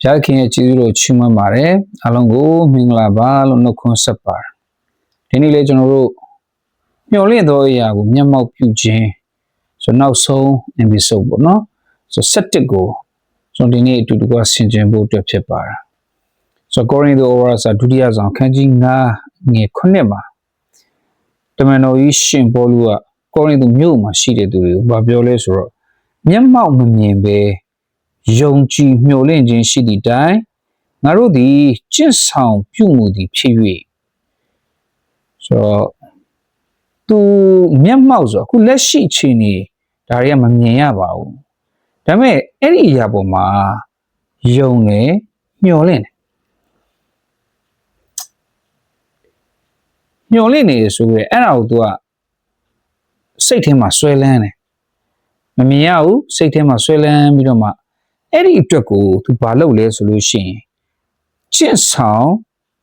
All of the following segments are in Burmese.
ဘုရားခင်ရဲ့ကျေးဇူးတော်ချီးမွမ်းပါတယ်အားလုံးကိုမင်္ဂလာပါလို့နှုတ်ခွန်းဆက်ပါတယ်ဒီနေ့လေကျွန်တော်တို့မျှော်လင့်သောအရာကိုမျက်မှောက်ပြုခြင်းဆိုတော့နောက်ဆုံး episode ပေါ့နော်ဆိုတော့7ကိုကျွန်တော်ဒီနေ့အတူတူကဆင်ခြင်ဖို့အတွက်ဖြစ်ပါတယ်ဆိုတော့ Corinth over စာဒုတိယဆောင်ခန်းကြီး9ငွေ9မှာတမန်တော်ကြီးရှင်ပေါလုကကောရိန္သုမြို့မှာရှိတဲ့သူတွေကိုဗာပြောလဲဆိုတော့မျက်မှောက်မမြင်ပဲ ယုံကြည်မျှော်လင့်ခြင်းရှိသည့်တိုင်ငါတို့သည်ကျင့်ဆောင်ပြုမှုသည်ဖြစ်၍ဆိုတော့သူမျက်မှောက်ဆိုတော့အခုလက်ရှိအချိန်နေဒါတွေကမမြင်ရပါဘူးဒါပေမဲ့အဲ့ဒီအရာပေါ်မှာယုံတယ်မျှော်လင့်တယ်မျှော်လင့်နေရဆိုရဲအဲ့ဒါကို तू ကစိတ်ထဲမှာဆွဲလန်းတယ်မမြင်ရဘူးစိတ်ထဲမှာဆွဲလန်းပြီးတော့မှ အဲ့ဒီအတွက်ကို तू ဘာလုပ်လဲဆိုလို့ရှိရင်ကျင့်ဆောင်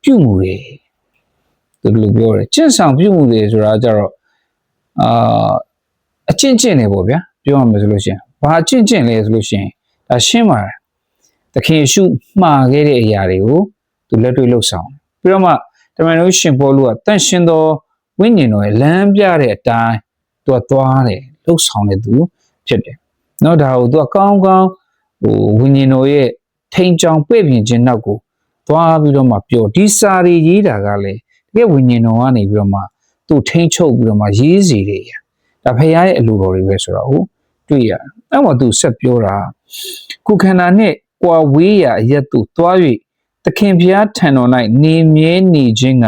ပြုမှုတွေသူတို့ပြောတယ်ကျင့်ဆောင်ပြုမှုတွေဆိုတာကြတော့အာအကျင့်ကျင့်နေပေါ့ဗျာပြောရမယ်ဆိုလို့ရှိရင်ဘာအကျင့်ကျင့်လဲဆိုလို့ရှိရင်ဒါရှင်းပါတယ်သခင်ယေရှုမှားခဲ့တဲ့အရာတွေကိုသူလက်တွေ့လှုပ်ဆောင်ပြီးတော့မှတမန်တော်ရှင်ပေါလုကတန့်ရှင်းသောဝိညာဉ်တော်ရဲ့လမ်းပြတဲ့အတိုင်းသူကသွားတယ်လှုပ်ဆောင်တဲ့သူဖြစ်တယ်။နော်ဒါကိုသူကကောင်းကောင်း ဟိုဝိညာဉ်တော်ရဲ့ထိန်ချောင်ပြည့်ပြင်ခြင်းနောက်ကိုသွားပြီးတော့မှပြောဒီစာရီရေးတာကလည်းတကယ်ဝိညာဉ်တော်ကနေပြီးတော့မှသူထိန်ချုပ်ပြီးတော့မှရေးစီတယ်ရ။ဒါဖခင်ရဲ့အလိုတော်တွေပဲဆိုတော့ဟုတ်တွေ့ရ။အဲ့မှာသူဆက်ပြောတာကုခန္ဓာနဲ့ကွာဝေးရာအရက်သူသွား၍သခင်ဖျားထံတော်၌နေမြဲနေခြင်းက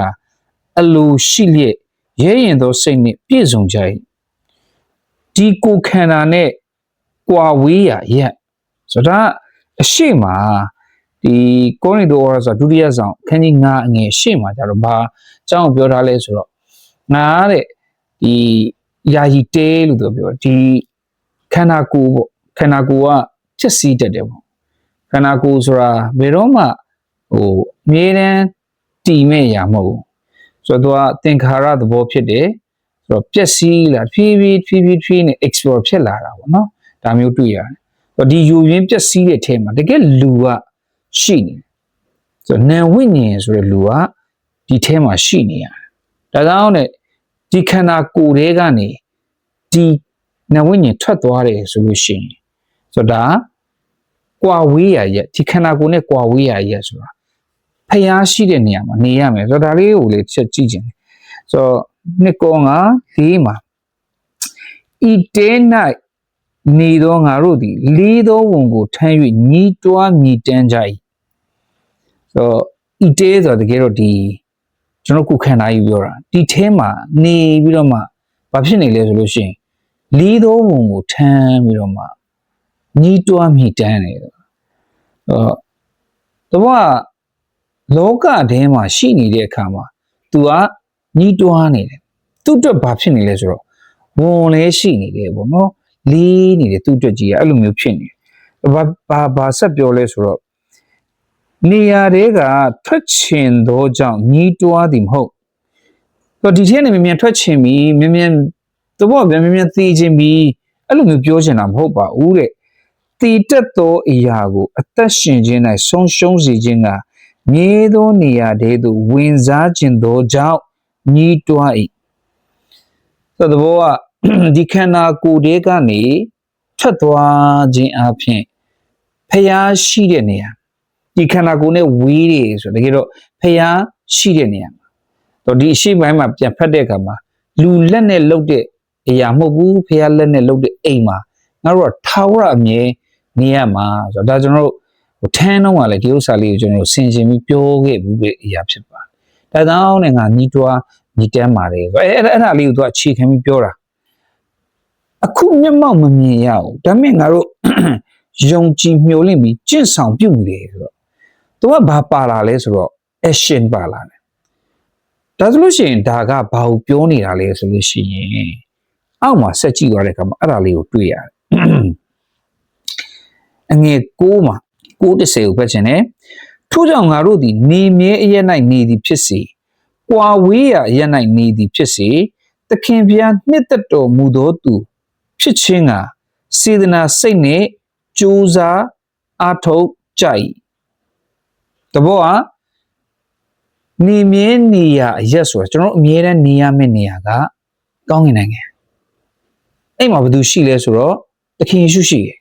အလိုရှိလျက်ရဲရင်သောစိတ်နှင့်ပြည့်စုံကြ၏ဒီကိုခန္ဓာနဲ့ကွာဝေးရာရက် ဆိုတော့အရှိမဒီကိုရိန္သုဩဝါဒဆိုဒုတိယဆောင်ခန်းကြီး9အငယ်ရှေ့မှာကျတော့ဘာအကြောင်းပြောထားလဲဆိုတော့ငါတဲ့ဒီယာယီတဲလို့သူပြောဒီခန္ဓာကိုယ်ပေါ့ခန္ဓာကိုယ်ကဖြစ်စည်းတတ်တယ်ပေါ့ခန္ဓာကိုယ်ဆိုတာဘယ်တော့မှဟိုအမြဲတမ်းတည်မဲ့ရာမဟုတ်ဘူးဆိုတော့သူကသင်္ခါရသဘောဖြစ်တယ်ဆိုတော့ပျက်စီးလာဖြည်းဖြည်းဖြည်းဖြည်းဖြည်းနဲ့ explore ဖြစ်လာတာပေါ့နော်ဒါမျိုးတွေ့ရတယ်ဆို တော့ဒီယူရင်းပျက်စီးတဲ့ထဲမှာတကယ်လူကရှိနေတယ်ဆိုတော့နာဝိညာဉ်ဆိုတဲ့လူကဒီထဲမှာရှိနေရတယ်ဒါကြောင့်နဲ့ဒီခန္ဓာကိုယ်တွေကနေဒီနာဝိညာဉ်ထွက်သွားတယ်ဆိုလို့ရှိရင်ဆိုတော့ဒါကွာဝေးရရဲ့ဒီခန္ဓာကိုယ်နဲ့ကွာဝေးရရဲ့ဆိုတာဖျားရှိတဲ့နေရာမှာနေရမယ်ဆိုတော့ဒါလေးကိုလေချက်ကြည့်ခြင်းဆိုတော့နှစ်ကောငါလေးမှာဤတဲ၌ နေသောငါတို့သည်လေးသောဝန်ကိုထမ်း၍ညီးတွားမြည်တမ်းကြ၏ဆိုတော့ဤတဲဆိုတော့တကယ်တော့ဒီကျွန်တော်ခုခန္ဓာကြီးပြောတာဒီထဲမှာနေပြီးတော့မှဘာဖြစ်နေလဲဆိုလို့ရှိရင်လေးသောဝန်ကိုထမ်းပြီးတော့မှညီးတွားမြည်တမ်းတယ်အော်တော့လောကထဲမှာရှိနေတဲ့အခါမှာ तू ကညှိတွားနေတယ်သူ့အတွက်ဘာဖြစ်နေလဲဆိုတော့ဝန်လဲရှိနေတယ်ပေါ့နော် လေးနေတယ်သူ့အတွက်ကြီးကအဲ့လိုမျိုးဖြစ်နေတယ်ဘာဘာဘာဆက်ပြောလဲဆိုတော့နေရာတွေကထွက်ချင်သောကြောင့်ညှိတွားသည်မဟုတ်တော့ဒီထဲနေမြန်မြန်ထွက်ချင်ပြီမြန်မြန်တော့မြန်မြန်သိချင်ပြီအဲ့လိုမျိုးပြောချင်တာမဟုတ်ပါဘူးတဲ့တည်တက်သောအရာကို အသက်ရှင်ခြင်း၌ဆုံးရှုံးစေခြင်းကမြေသောနေရာတဲသို့ဝင်စားခြင်းသောကြောင့်ညှိတွား၏ဆိုတော့ဘောက ဒီခန္ဓာကိုယ်တဲကနေထွက်သွားခြင်းအပြင်ဖျားရှိတဲ့နေရာဒီခန္ဓာကိုယ်နဲ့ဝေးတယ်ဆိုတကယ်တော့ဖျားရှိတဲ့နေရာမှာတော့ဒီအရှိပိုင်းမှာပြန်ဖတ်တဲ့အခါမှာလူလက်နဲ့လှုပ်တဲ့အရာမဟုတ်ဘူးဖျားလက်နဲ့လှုပ်တဲ့အိမ်မှာငါတို့ကထာဝရအမြဲနေရမှာဆိုတော့ဒါကျွန်တော်တို့ဟိုထန်းတော့ကလည်းဒီဥစ္စာလေးကိုကျွန်တော်တို့ဆင်ခြင်ပြီးပြောခဲ့ဘူးပဲအရာဖြစ်ပါတယ်ဒါကြောင့်လည်းငါညီးတွားညီးတမ်းပါတယ်ဆိုအဲ့အဲ့ဒါလေးကိုသူကအခြေခံပြီးပြောတာ အခုမျက်မှောက်မမြင်ရဘူးဒါပေမဲ့ငါတို့ယုံကြည်မျှော်လင့်ပြီးကျင့်ဆောင်ပြုနေတယ်ဆိုတော့သူကဘာပါလာလဲဆိုတော့ action ပါလာတယ်ဒါဆိုလို့ရှိရင်ဒါကဘာကိုပြောနေတာလဲဆိုလို့ရှိရင်အောက်မှာဆက်ကြည့်သွားတဲ့အခါမှာအဲ့ဒါလေးကိုတွေ့ရတယ်အငယ်6မှာ9:30ကိုဖတ်ချင်တယ်ထို့ကြောင့်ငါတို့သည်နေမြဲအရ၌နေသည်ဖြစ်စေကွာဝေးရာအရ၌နေသည်ဖြစ်စေသခင်ဖျားနှစ်သက်တော်မူသောသူ ဖြစ်ခြင်းကစေတနာစိတ်နှင့်ကြိုးစားအားထုတ်ကြ၏တဘောကနေမြဲနေရအရက်ဆိုတာကျွန်တော်တို့အမြဲတမ်းနေရမယ့်နေရာကကောင်းကင်နိုင်ငံအဲ့မှာဘာလို့ရှိလဲဆိုတော့သခင်ယေရှုရှိတယ်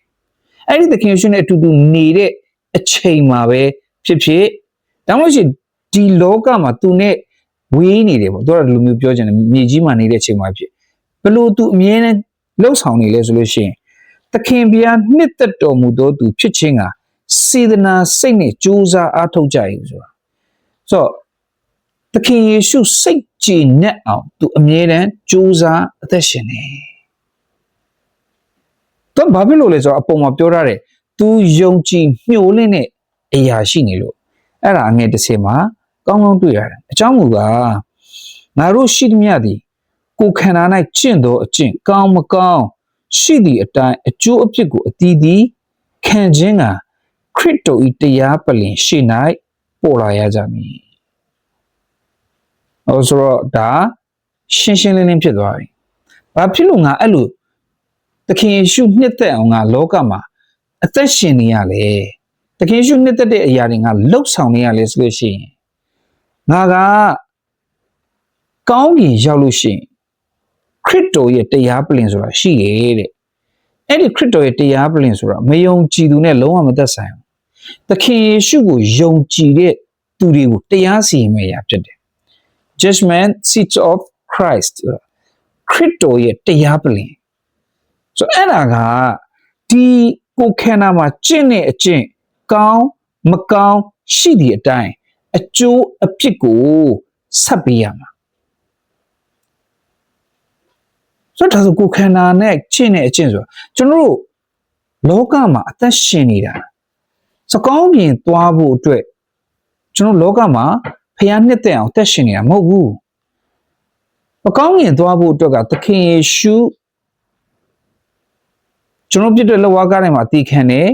အဲ့ဒီသခင်ယေရှုနဲ့အတူတူနေတဲ့အချိန်မှာပဲဖြစ်ဖြစ်ဒါမှမဟုတ်ရှင်ဒီလောကမှာသူနဲ့ဝေးနေတယ်ပေါ့သူကလူမျိုးပြောချင်တယ်မြေကြီးမှာနေတဲ့အချိန်မှာဖြစ်ဘလို့သူအမြဲတမ်း လှုပ်ဆောင်နေလဲဆိုလို့ရှိရင်သခင်ဘုရားနှစ်သက်တော်မူသောသူဖြစ်ခြင်းကစေတနာစိတ်နဲ့ကြိုးစားအားထုတ်ကြရည်ဆိုတာဆိုတော့သခင်ယေရှုစိတ်ကြည်နက်အောင်သူအမြဲတမ်းကြိုးစားအသက်ရှင်နေတော့ဘာဖြစ်လို့လဲဆိုတော့အပေါ်မှာပြောထားတယ်သူယုံကြည်မျှို့လင့်တဲ့အရာရှိနေလို့အဲ့ဒါအငယ်တစ်စင်မှာကောင်းကောင်းတွေ့ရတယ်အကြောင်းမူကားငါတို့ရှိသမျှသည် ကိုယ်ခန္ဓာ၌ကျင့်သောအကျင့်ကောင်းမကောင်းရှိသည့်အတိုင်းအကျိုးအပြစ်ကိုအတီးတီးခံခြင်းကခရစ်တော်၏တရားပလင်ရှေ့၌ပေါ်လာရကြမည်။ဟောဆိုတော့ဒါရှင်းရှင်းလင်းလင်းဖြစ်သွားပြီ။ဘာဖြစ်လို့ငါအဲ့လိုသခင်ယေရှုနှစ်သက်အောင်ငါလောကမှာအသက်ရှင်နေရလေ။သခင်ယေရှုနှစ်သက်တဲ့အရာတွေငါလှုပ်ဆောင်နေရလေဆိုလို့ရှိရင်ငါကကောင်းကင်ရောက်လို့ရှိရင် ခရစ်တော်ရဲ့တရားပလင်ဆိုတာရှိတယ်တဲ့အဲ့ဒီခရစ်တော်ရဲ့တရားပလင်ဆိုတာမယုံကြည်သူနဲ့လုံးဝမသက်ဆိုင်ဘူးသခင်ယေရှုကိုယုံကြည်တဲ့သူတွေကိုတရားစီရင်မယ့်အရာဖြစ်တယ် judgment seat of Christ ခရစ်တော်ရဲ့တရားပလင်ဆိုအဲ့ဒါကဒီကိုခန္ဓာမှာကျင့်တဲ့အကျင့်ကောင်းမကောင်းရှိသည့်အတိုင်းအကျိုးအဖြစ်ကိုဆက်ပေးရမှာ ဆိုတော့ဒါဆိုကိုခန္ဓာနဲ့ကျင့်တဲ့အကျင့်ဆိုတော့ကျွန်တော်တို့လောကမှာအသက်ရှင်နေတာစကောင်းပြင်သွားဖို့အတွက်ကျွန်တော်လောကမှာဖျားနှစ်သက်အောင်တက်ရှင်နေတာမဟုတ်ဘူးမကောင်းငင်သွားဖို့အတွက်ကသခင်ယေရှုကျွန်တော်ပြည့်တဲ့လက်ဝါးကားထဲမှာတည်ခံတယ်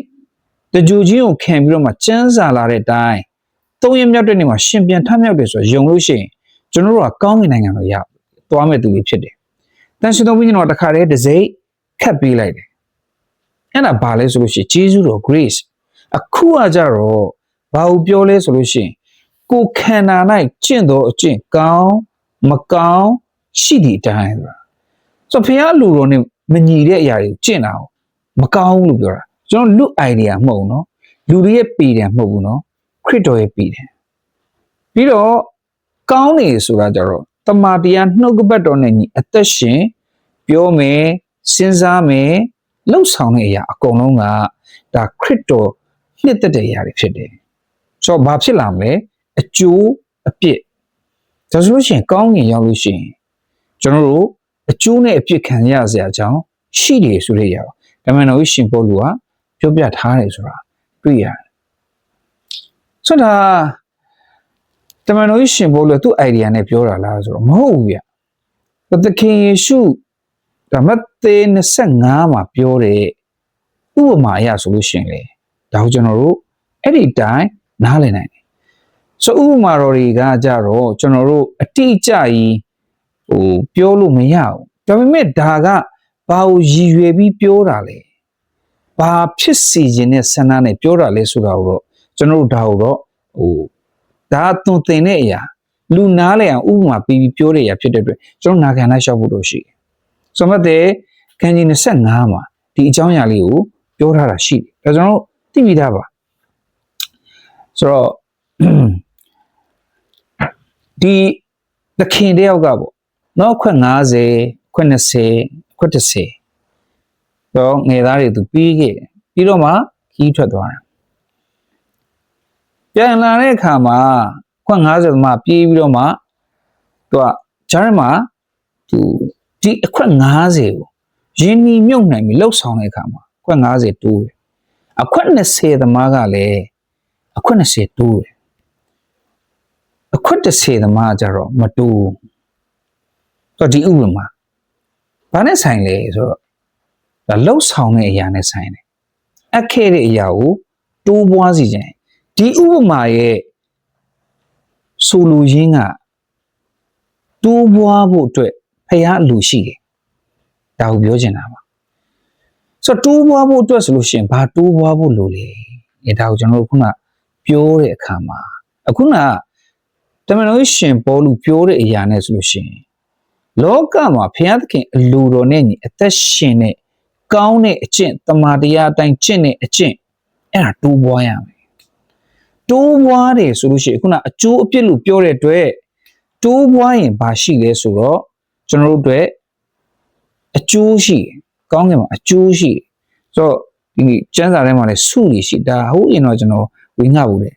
တကြူချင်းကိုခံပြီးတော့မှစမ်းစာလာတဲ့အတိုင်းသုံးရမြောက်တဲ့နေ့မှာရှင်ပြန်ထမြောက်တယ်ဆိုတော့ယုံလို့ရှိရင်ကျွန်တော်တို့ကကောင်းကင်နိုင်ငံကိုရသွားမဲ့သူတွေဖြစ်တယ် တန်ရှင်တော်ဝိညာဉ်တော်တခါတည်းတစိမ့်ခတ်ပေးလိုက်တယ်အဲ့ဒါဘာလဲဆိုလို့ရှိရင်ဂျေဇုတော် grace အခုအကြတော့ဘာကိုပြောလဲဆိုလို့ရှိရင်ကိုခန္ဓာ၌ကျင့်တော်အကျင့်ကောင်းမကောင်းရှိသည့်အတိုင်းဆိုတာဆိုဖះလူတော် ਨੇ မညီတဲ့အရာတွေကိုကျင့်တာမကောင်းလို့ပြောတာကျွန်တော်လူ idea မဟုတ်နော်လူတွေရဲ့ပေတယ်မဟုတ်ဘူးနော်ခရစ်တော်ရဲ့ပေတယ်ပြီးတော့ကောင်းနေဆိုတာကြတော့ တမာတရားနှုတ်ကပတ်တော်နဲ့ညီအသက်ရှင်ပြောမယ်စဉ်းစားမယ်လှုပ်ဆောင်တဲ့အရာအကုန်လုံးကဒါခရစ်တော်နှစ်သက်တဲ့အရာတွေဖြစ်တယ်ဆိုတော့ဘာဖြစ်လာမလဲအကျိုးအပြစ်ဒါဆိုလို့ရှိရင်ကောင်းငင်ရောက်လို့ရှိရင်ကျွန်တော်တို့အကျိုးနဲ့အပြစ်ခံရစရာအကြောင်းရှိတယ်ဆိုတဲ့အရာဓမ္မတော်ရှင်ပေါလုကပြောပြထားတယ်ဆိုတာတွေ့ရတယ်ဆိုတော့ တမန်တော်ရှင်ပေါလုကသူ့ idea နဲ့ပြောတာလားဆိုတော့မဟုတ်ဘူးဗျသခင်ယေရှုဒါမသေ25မှာပြောတဲ့ဥပမာအရဆိုလို့ရှင်လေဒါကိုကျွန်တော်တို့အဲ့ဒီတိုင်းနားလည်နိုင်တယ်ဆိုဥပမာတော်တွေကကြတော့ကျွန်တော်တို့အတိအကျကြီးဟိုပြောလို့မရဘူးဒါပေမဲ့ဒါကဘာကိုရည်ရွယ်ပြီးပြောတာလဲဘာဖြစ်စီခြင်းနဲ့ဆန္ဒနဲ့ပြောတာလဲဆိုတာကိုတော့ကျွန်တော်တို့ဒါကိုတော့ဟို ဒါသွန်သင်တဲ့အရာလူနားလည်အောင်ဥပမာပြီးပြီးပြောတဲ့အရာဖြစ်တဲ့အတွက်ကျွန်တော်နာခံလိုက်ရှောက်ဖို့လို့ရှိတယ်ဆိုမှတဲ့ခန်းကြီး25မှာဒီအကြောင်းအရာလေးကိုပြောထားတာရှိတယ်ဒါကျွန်တော်တို့သိပြီးသားပါဆိုတော့ဒီသခင်တယောက်ကပေါ့နော်ခွက်90ခွက်20ခွက်30တော့ငယ်သားတွေသူပြီးခဲ့တယ်ပြီးတော့မှခီးထွက်သွားတယ် ပြန်လာတဲ့အခါမှာခွက်90သမားပြေးပြီးတော့မှသူကဂျားရမှာသူဒီအခွက်90ကိုရင်းနှီးမြုပ်နိုင်ပြီးလှုပ်ဆောင်တဲ့အခါမှာအခွက်90တိုးတယ်အခွက်20သမားကလည်းအခွက်20တိုးတယ်အခွက်30သမားကကြတော့မတိုးတော့ဒီဥပမာဘာနဲ့ဆိုင်လဲဆိုတော့ဒါလှုပ်ဆောင်တဲ့အရာနဲ့ဆိုင်တယ်အခဲတဲ့အရာကိုတိုးပွားစီခြင်း ဒီဥပမာရဲ့ဆိုလိုရင်းကတိုးပွားဖို့အတွက်ဖះအလူရှိတယ်ဒါကိုပြောချင်တာပါဆိုတော့တိုးပွားဖို့အတွက်ဆိုလို့ရှိရင်ဘာတိုးပွားဖို့လိုလဲအဲဒါကိုကျွန်တော်တို့ခုနပြောတဲ့အခါမှာအခုနတမန်တော်ရှင်ပေါ်လူပြောတဲ့အရာနဲ့ဆိုလို့ရှိရင်လောကမှာဘုရားသခင်အလိုတော်နဲ့ညီအသက်ရှင်တဲ့ကောင်းတဲ့အကျင့်တမာတရားအတိုင်းကျင့်တဲ့အကျင့်အဲ့ဒါတိုးပွားရမယ် တိုးပွားတယ်ဆိုလို့ရှိရင်ခုနအကျိုးအပြစ်လို့ပြောတဲ့အတွက်တိုးပွားရင်ဘာရှိလဲဆိုတော့ကျွန်တော်တို့အတွက်အကျိုးရှိတယ်ကောင်းကင်မှာအကျိုးရှိတယ်ဆိုတော့ဒီကျမ်းစာထဲမှာလည်းစုနေရှိဒါဟုတ်ရင်တော့ကျွန်တော်ဝေငှဘူးတယ်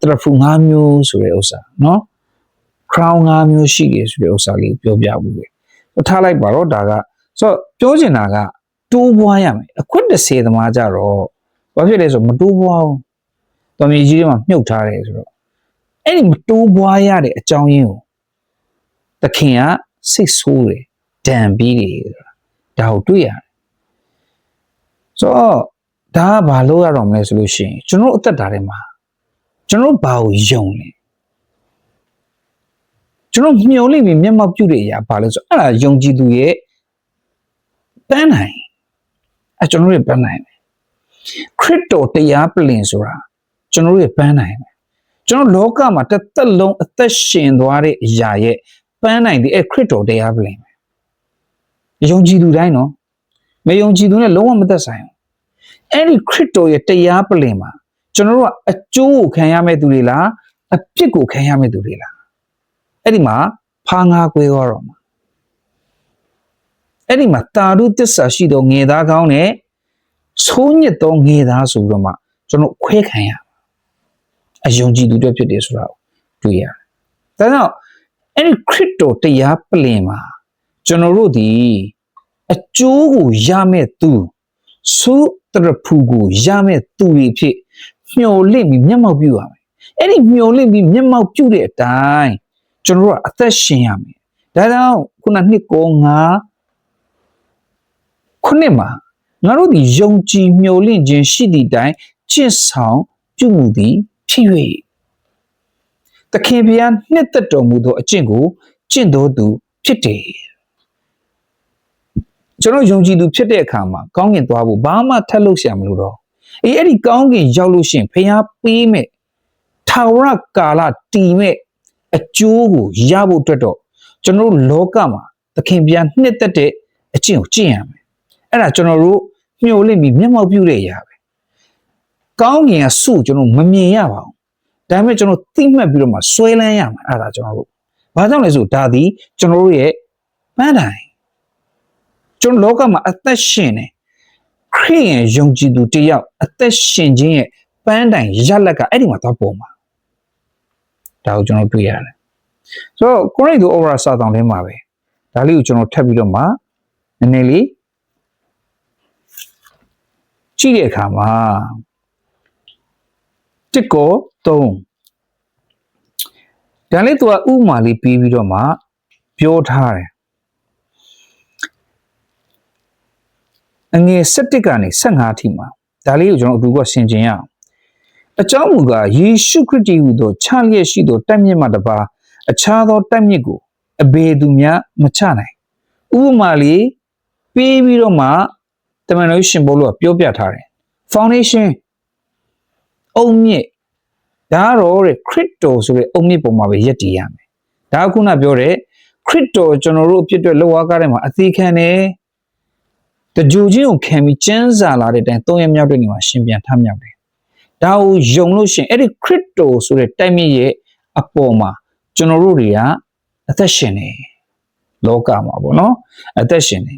တရဖူ၅မျိုးဆိုတဲ့ဥစ္စာနော် crown ၅မျိုးရှိတယ်ဆိုတဲ့ဥစ္စာလေးကိုပြောပြဘူးလေထားလိုက်ပါတော့ဒါကဆိုတော့ပြောချင်တာကတိုးပွားရမယ်အခွင့်30သမားကြတော့ဘာဖြစ်လဲဆိုမတိုးပွားဘူး တော်မြေကြီးတွေမှာမြုပ်ထားတယ်ဆိုတော့အဲ့ဒီမတိုးပွားရတဲ့အကြောင်းရင်းကိုသခင်ကစိတ်ဆိုးတယ်ဒဏ်ပြီးတယ်ဒါကိုတွေ့ရတယ်ဆိုတော့ဒါကဘာလို့ရတော့မလဲဆိုလို့ရှိရင်ကျွန်တော်အသက်တာထဲမှာကျွန်တော်ဘာကိုယုံလဲကျွန်တော်မျောလိမ့်ပြီးမျက်မှောက်ပြုတဲ့အရာဘာလဲဆိုအဲ့ဒါယုံကြည်သူရဲ့ပန်းနိုင်အဲကျွန်တော်ရဲ့ပန်းနိုင်တယ်ခရစ်တော်တရားပလင်ဆိုတာ ကျွန်တော်ရဲ့ပန်းနိုင်တယ်ကျွန်တော်လောကမှာတစ်သက်လုံးအသက်ရှင်သွားတဲ့အရာရဲ့ပန်းနိုင်ဒီအဲခရစ်တော်တရားပလင်ပဲယုံကြည်သူတိုင်းနော်မယုံကြည်သူနဲ့လုံးဝမသက်ဆိုင်ဘူးအဲ့ဒီခရစ်တော်ရဲ့တရားပလင်မှာကျွန်တော်တို့ကအကျိုးကိုခံရမဲ့သူတွေလားအပြစ်ကိုခံရမဲ့သူတွေလားအဲ့ဒီမှာဖားငါကွဲသွားတော့မှာအဲ့ဒီမှာတာရုတစ္ဆာရှိသောငေသားကောင်းနဲ့ဆိုးညစ်သောငေသားဆိုပြီးတော့မှကျွန်တော်ခွဲခံရ အယုံကြည်သူတွေဖြစ်တယ်ဆိုတာကိုတွေ့ရတယ်။ဒါကြောင့်အဲ့ဒီခရစ်တော်တရားပလင်မှာကျွန်တော်တို့ဒီအကျိုးကိုရမဲ့သူသုတရဖူကိုရမဲ့သူတွေဖြစ်မျော်လင့်ပြီးမျက်မှောက်ပြုရမယ်။အဲ့ဒီမျော်လင့်ပြီးမျက်မှောက်ပြုတဲ့အတိုင်းကျွန်တော်တို့ကအသက်ရှင်ရမယ်။ဒါကြောင့်ခုနနှစ်ကောငါခုနှစ်မှာငါတို့ဒီယုံကြည်မျှော်လင့်ခြင်းရှိသည့်တိုင်ကျင့်ဆောင်ပြုမှုသည် ဖြစ်၍သခင်ဘုရားနှစ်သက်တော်မူသောအကျင့်ကိုကျင့်တော်သူဖြစ်တယ်ကျွန်တော်ယုံကြည်သူဖြစ်တဲ့အခါမှာကောင်းကင်သွားဖို့ဘာမှထပ်လို့ရှာမလို့တော့အေးအဲ့ဒီကောင်းကင်ရောက်လို့ရှိရင်ဘုရားပေးမဲ့ထာဝရကာလတည်မဲ့အကျိုးကိုရဖို့အတွက်တော့ကျွန်တော်တို့လောကမှာသခင်ဘုရားနှစ်သက်တဲ့အကျင့်ကိုကျင့်ရမယ်အဲ့ဒါကျွန်တော်တို့မျှော်လင့်ပြီးမျက်မှောက်ပြုတဲ့အရာပဲ ကောင်းကင်ကစုကျွန်တော်မမြင်ရပါဘူးဒါပေမဲ့ကျွန်တော်သိမှတ်ပြီးတော့မှဆွဲလန်းရမှာအဲ့ဒါကျွန်တော်တို့ဘာကြောင့်လဲဆိုဒါသည်ကျွန်တော်တို့ရဲ့ပန်းတိုင်ကျွန်တော်လောကမှာအသက်ရှင်နေခရိယန်ယုံကြည်သူတယောက်အသက်ရှင်ခြင်းရဲ့ပန်းတိုင်ရလက်ကအဲ့ဒီမှာသွားပေါ်မှာဒါကိုကျွန်တော်တွေ့ရတယ်ဆိုတော့ကိုရိန္သုဩဝါဒစာတောင်ထဲမှာပဲဒါလေးကိုကျွန်တော်ထပ်ပြီးတော့မှနည်းနည်းလေးကြည့်တဲ့အခါမှာ တစ်ကို3ဒါလေးသူကဥမာလေးပြီးပြီးတော့မှပြောထားတယ်အငယ်7ကနေ15အထိမှာဒါလေးကိုကျွန်တော်အတူကဆင်ခြင်ရအောင်အကြောင်းမူကားယေရှုခရစ်တည်ဟူသောခြားလျက်ရှိသောတက်မြင့်မှတပါအခြားသောတက်မြင့်ကိုအဘေသူများမချနိုင်ဥပမာလေးပြီးပြီးတော့မှတမန်တော်ရှင်ဘောလို့ပြောပြထားတယ် foundation အုံမြင့်ဒါကတော့တဲ့ခရစ်တော်ဆိုတဲ့အုံမြင့်ပုံမှာပဲယက်တည်ရမယ်ဒါကခုနပြောတဲ့ခရစ်တော်ကျွန်တော်တို့အဖြစ်အတွက်လောကကားထဲမှာအသေးခံတယ်တကြိုချင်းကိုခံပြီးကျမ်းစာလာတဲ့အတိုင်းသုံးရမြောက်တဲ့နေမှာရှင်ပြန်ထမြောက်တယ်ဒါကိုယုံလို့ရှင်အဲ့ဒီခရစ်တော်ဆိုတဲ့တိုက်မြင့်ရဲ့အပေါ်မှာကျွန်တော်တို့တွေကအသက်ရှင်နေလောကမှာပေါ့နော်အသက်ရှင်နေ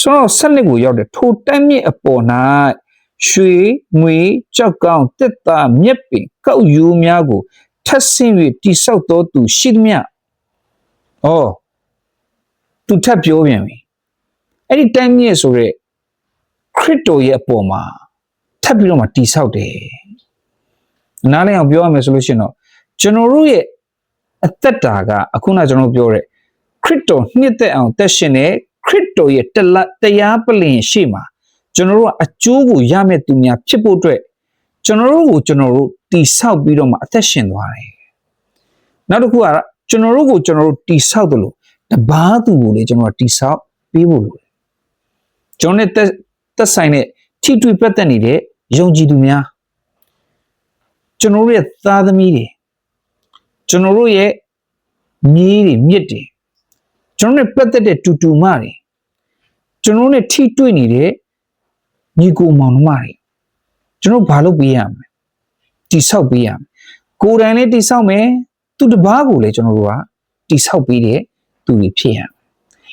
ဆိုတော့ဆက်လက်ကိုရောက်တယ်ထိုတိုက်မြင့်အပေါ်၌ ရွှေငွေကြောက်ကောင်းတစ်သားမြက်ပင်ကောက်ယူများကိုထပ်ဆင့်၍တိဆောက်တော်သူရှိသမျှဩသူထပ်ပြောပြန်ပြီအဲ့ဒီတိုက်မြင့်ဆိုတဲ့ခရစ်တော်ရဲ့အပေါ်မှာထပ်ပြီးတော့မှတိဆောက်တယ်နားလည်အောင်ပြောရမယ်ဆိုလို့ရှိရင်တော့ကျွန်တော်တို့ရဲ့အသက်တာကအခုနကျွန်တော်ပြောတဲ့ခရစ်တော်နှစ်သက်အောင်တက်ရှင်တဲ့ခရစ်တော်ရဲ့တလတရားပလင်ရှေ့မှာ ကျွန်တော်တို့ကအကျိုးကိုရမဲ့သူများဖြစ်ဖို့အတွက်ကျွန်တော်တို့ကိုကျွန်တော်တို့တိဆောက်ပြီးတော့မှအသက်ရှင်သွားတယ်နောက်တစ်ခုကကျွန်တော်တို့ကိုကျွန်တော်တို့တိဆောက်တယ်လို့တပားသူကိုလေကျွန်တော်တိဆောက်ပေးဖို့လိုတယ်ကျွန်တော်နဲ့သက်သက်ဆိုင်တဲ့ထိတွေ့ပတ်သက်နေတဲ့ယုံကြည်သူများကျွန်တော်တို့ရဲ့သားသမီးတွေကျွန်တော်တို့ရဲ့မြေးတွေမြစ်တွေကျွန်တော်နဲ့ပတ်သက်တဲ့တူတူမတွေကျွန်တော်နဲ့ထိတွေ့နေတဲ့ ညီကိုမောင်နှမတွေကျွန်တော်ဘာလုပ်ပေးရမလဲတိဆောက်ပေးရမယ်ကိုယ်တိုင်လည်းတိဆောက်မယ်သူတစ်ပါးကိုလည်းကျွန်တော်တို့ကတိဆောက်ပေးတဲ့သူတွေဖြစ်ရမယ်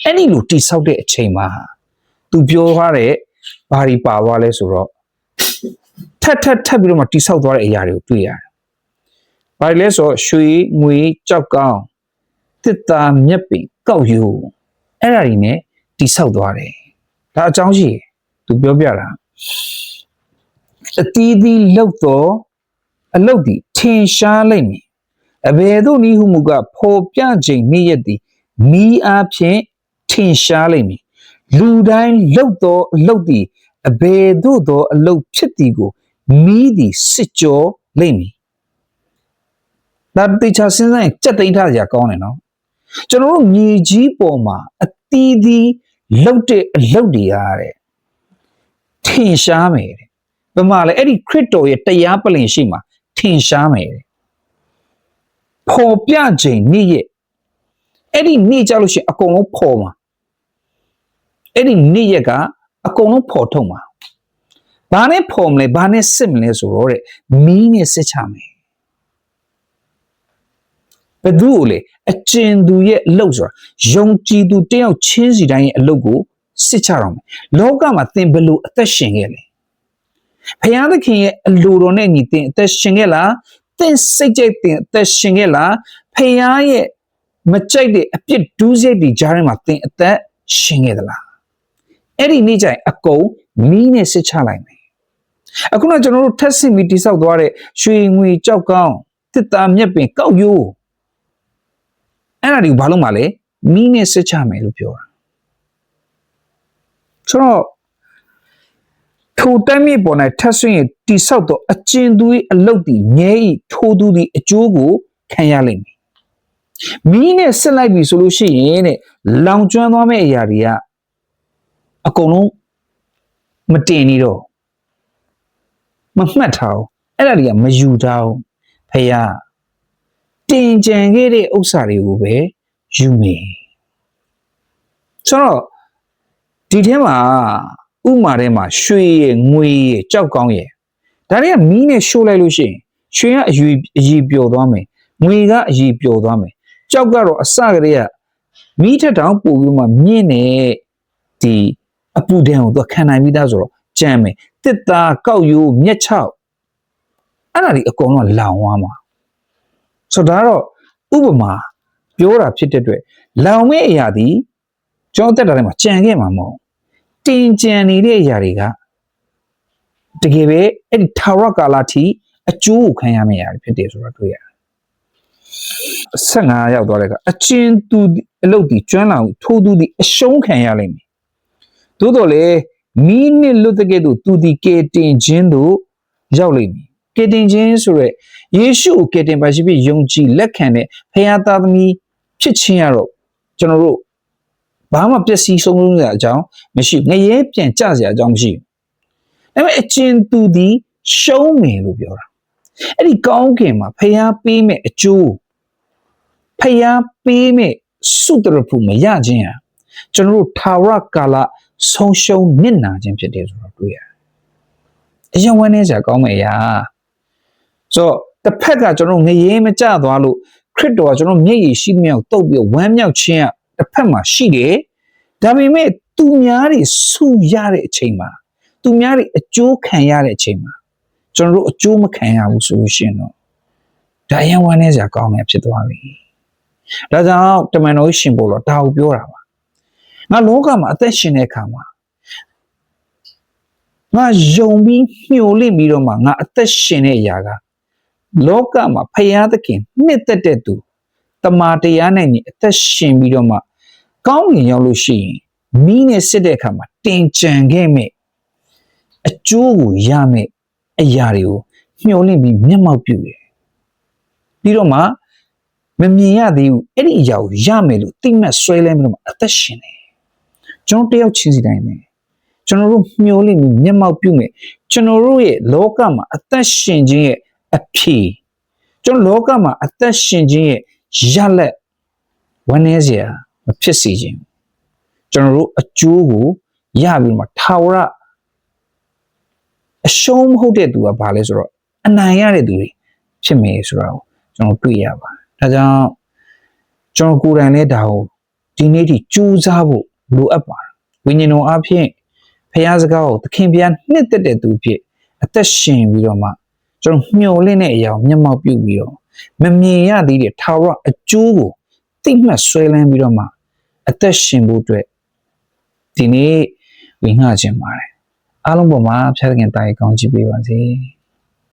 အဲ့ဒီလိုတိဆောက်တဲ့အချိန်မှာသူပြောထားတဲ့ဘာတွေပါသွားလဲဆိုတော့ထပ်ထပ်ထပ်ပြီးတော့မှတိဆောက်သွားတဲ့အရာတွေကိုတွေ့ရတယ်။ဘာလဲဆိုတော့ရွှေငွေကြောက်ကောင်းတစ်တာမြက်ပင်ကောက်ယူအဲ့ဒါတွေနဲ့တိဆောက်သွားတယ်။ဒါအကြောင်းရှိတယ် သူပြောပြတာအတီးတီးလောက်တော့အလုတ်ဒီထင်ရှားလိုက်မည်အဘယ်သို့နည်းဟုမူကဖော်ပြခြင်းနေ့ရက်သည်မီးအားဖြင့်ထင်ရှားလိုက်မည်လူတိုင်းလောက်တော့အလုတ်ဒီအဘယ်သို့သောအလုတ်ဖြစ်သည်ကိုမီးသည်စစ်ကြောလိမ့်မည်ဒါတိချာစဉ်းစားရင်ကြက်သိမ်းထားကြကောင်းတယ်နော်ကျွန်တော်တို့မြေကြီးပေါ်မှာအတီးတီးလောက်တဲ့အလုတ်တွေရတဲ့ ထင်ရှားမယ်တဲ့ဘယ်မှာလဲအဲ့ဒီခရစ်တော်ရဲ့တရားပလင်ရှိမှာထင်ရှားမယ်တဲ့ပေါ်ပြခြင်းနေ့ရဲ့အဲ့ဒီနေ့ကြလို့ရှိရင်အကုန်လုံးပေါ်မှာအဲ့ဒီနေ့ရက်ကအကုန်လုံးပေါ်ထုတ်မှာဘာနဲ့ပေါ်မလဲဘာနဲ့စစ်မလဲဆိုတော့တဲ့မီးနဲ့စစ်ချမယ်ဘယ်သူ့ကိုလေအကျဉ်သူရဲ့အလုပ်ဆိုတာယုံကြည်သူတယောက်ချင်းစီတိုင်းရဲ့အလုပ်ကို စစ်ချတော့မယ်လောကမှာသင်ဘယ်လိုအသက်ရှင်ခဲ့လဲဖယားသခင်ရဲ့အလိုတော်နဲ့ညီသင်အသက်ရှင်ခဲ့လားသင်စိတ်ကြိုက်သင်အသက်ရှင်ခဲ့လားဖယားရဲ့မကြိုက်တဲ့အပြစ်ဒူးစိတ်တွေကြားထဲမှာသင်အသက်ရှင်ခဲ့သလားအဲ့ဒီနေ့ကျရင်အကုန်မီးနဲ့စစ်ချလိုက်မယ်အခုနကျွန်တော်တို့ထက်ဆင့်ပြီးတိဆောက်သွားတဲ့ရွှေငွေကြောက်ကောင်းတစ်တာမြက်ပင်ကောက်ရိုးအဲ့ဒါတွေကိုဘာလို့မှလဲမီးနဲ့စစ်ချမယ်လို့ပြောတာ ဆိုတော့ထိုတမ်းမြေပေါ်၌ထက်ဆွင့်ရင်တိဆောက်သောအကျဉ်သူ၏အလုတ်သည်ငဲ၏ထိုသူသည်အကျိုးကိုခံရလိမ့်မယ်မီးနဲ့ဆက်လိုက်ပြီဆိုလို့ရှိရင်တဲ့လောင်ကျွမ်းသွားမယ့်အရာတွေကအကုန်လုံးမတင်နေတော့မမှတ်ထားဘူးအဲ့ဒါတွေကမယူထားဘူးဖះတင်ကြံခဲ့တဲ့ဥစ္စာတွေကိုပဲယူမယ်ဆိုတော့ ဒီထဲမှာဥမာထဲမှာရွှေရယ်ငွေရယ်ကြောက်ကောင်းရယ်ဒါတွေကမီးနဲ့ရှို့လိုက်လို့ရှိရင်ရွှေကအယူအည်ပျော်သွားမယ်ငွေကအည်ပျော်သွားမယ်ကြောက်ကတော့အစကတည်းကမီးထက်တောင်ပို့ပြီးမှမြင့်နေဒီအပူဒဏ်ကိုသူခံနိုင်ပြီးသားဆိုတော့ကြမ်းမယ်တစ်သားကောက်ရိုးမျက်ချောက်အဲ့ဒါဒီအကုန်လုံးလောင်သွားမှာဆိုတော့ဒါတော့ဥပမာပြောတာဖြစ်တဲ့အတွက်လောင်မဲ့အရာဒီကျွန်တော်တက်တာထဲမှာကြံခဲ့မှာမဟုတ် တင်ကြံနေတဲ့အရာတွေကတကယ်ပဲအဲ့ဒီထာဝရကာလထိအကျိုးကိုခံရမယ့်အရာတွေဖြစ်တယ်ဆိုတော့တွေ့ရတယ်15ရောက်သွားတဲ့ကအချင်းသူအလုတ်ဒီကျွမ်းလာထိုးသူဒီအရှုံးခံရလိမ့်မယ်သို့တော်လေမိနစ်လွတ်တဲ့ကဲ့သို့သူဒီကေတင်ခြင်းတို့ရောက်လိမ့်မည်ကေတင်ခြင်းဆိုရက်ယေရှုကိုကေတင်ပါရှိပြီးယုံကြည်လက်ခံတဲ့ဖခင်သားသမီးဖြစ်ခြင်းရတော့ကျွန်တော်တို့ ဘာမှပျက်စီးဆုံးလုံးစရာအကြောင်းမရှိငရဲပြန်ကြစရာအကြောင်းမရှိဘူးဒါပေမဲ့အချင်းသူဒီရှုံးမယ်လို့ပြောတာအဲ့ဒီကောင်းကင်မှာဖခင်ပေးမဲ့အကျိုးဖခင်ပေးမဲ့စုတရဖူမရခြင်းဟာကျွန်တော်တို့ထာဝရကာလဆုံးရှုံးနစ်နာခြင်းဖြစ်တယ်ဆိုတော့တွေ့ရတယ်။အရင်ဝန်းနေစရာကောင်းမယ်ရာ။ဆိုတော့တစ်ဖက်ကကျွန်တော်ငရေမကြသွားလို့ခရစ်တော်ကကျွန်တော်မျက်ရည်ရှိမြောက်တုတ်ပြီးဝမ်းမြောက်ခြင်းက တစ်ဖက်မှာရှိတယ်။ဒါပေမဲ့သူများတွေဆုရတဲ့အချိန်မှာသူများတွေအကျိုးခံရတဲ့အချိန်မှာကျွန်တော်တို့အကျိုးမခံရဘူးဆိုလို့ရှိရင်တော့ဒါအရင်ဝမ်းနေစရာကောင်းတယ်ဖြစ်သွားပြီ။ဒါကြောင့်တမန်တော်ရှင်ပေါ်တော့ဒါကိုပြောတာပါငါလောကမှာအသက်ရှင်တဲ့အခါမှာငါယုံပြီးမျှော်လင့်ပြီးတော့မှငါအသက်ရှင်တဲ့အရာကလောကမှာဖရာသခင်နှစ်သက်တဲ့သူ တမာတရားနဲ့ညီအသက်ရှင်ပြီးတော့မှကောင်းကင်ရောက်လို့ရှိရင်မိနဲ့စစ်တဲ့အခါမှာတင်ကြံခဲ့မဲ့အကျိုးကိုရမဲ့အရာတွေကိုမျှော်လင့်ပြီးမျက်မှောက်ပြုတယ်ပြီးတော့မှမမြင်ရသေးဘူးအဲ့ဒီအရာကိုရမယ်လို့သိမှတ်ဆွဲလဲပြီးတော့မှအသက်ရှင်တယ်ကျွန်တော်တယောက်ချင်းစီတိုင်းပဲကျွန်တော်တို့မျှော်လင့်ပြီးမျက်မှောက်ပြုမယ်ကျွန်တော်တို့ရဲ့လောကမှာအသက်ရှင်ခြင်းရဲ့အဖြေကျွန်တော်လောကမှာအသက်ရှင်ခြင်းရဲ့ ရလက်ဝန်းနေစရာမဖြစ်စေခြင်းကျွန်တော်တို့အကျိုးကိုရပြီးမှထာဝရအရှုံးမဟုတ်တဲ့သူကဘာလဲဆိုတော့အနိုင်ရတဲ့သူတွေဖြစ်မယ်ဆိုတာကိုကျွန်တော်တွေ့ရပါတယ်ဒါကြောင့်ကျွန်တော်ကိုယ်တိုင်လည်းဒါကိုဒီနေ့ထိကြိုးစားဖို့လိုအပ်ပါတယ်ဝိညာဉ်တော်အဖြစ်ဖခင်စကားကိုသခင်ဘုရားနှစ်သက်တဲ့သူဖြစ်အသက်ရှင်ပြီးတော့မှကျွန်တော်မျှော်လင့်တဲ့အရာကိုမျက်မှောက်ပြုပြီးတော့ မမြင်ရသေးတဲ့ထာဝရအကျိုးကိုသိမှတ်ဆွဲလန်းပြီးတော့မှအသက်ရှင်ဖို့အတွက်ဒီနေ့ဝင်ငှခြင်းပါတယ်အားလုံးပေါ်မှာဖခင်တာရီကောင်းချီးပေးပါစေ။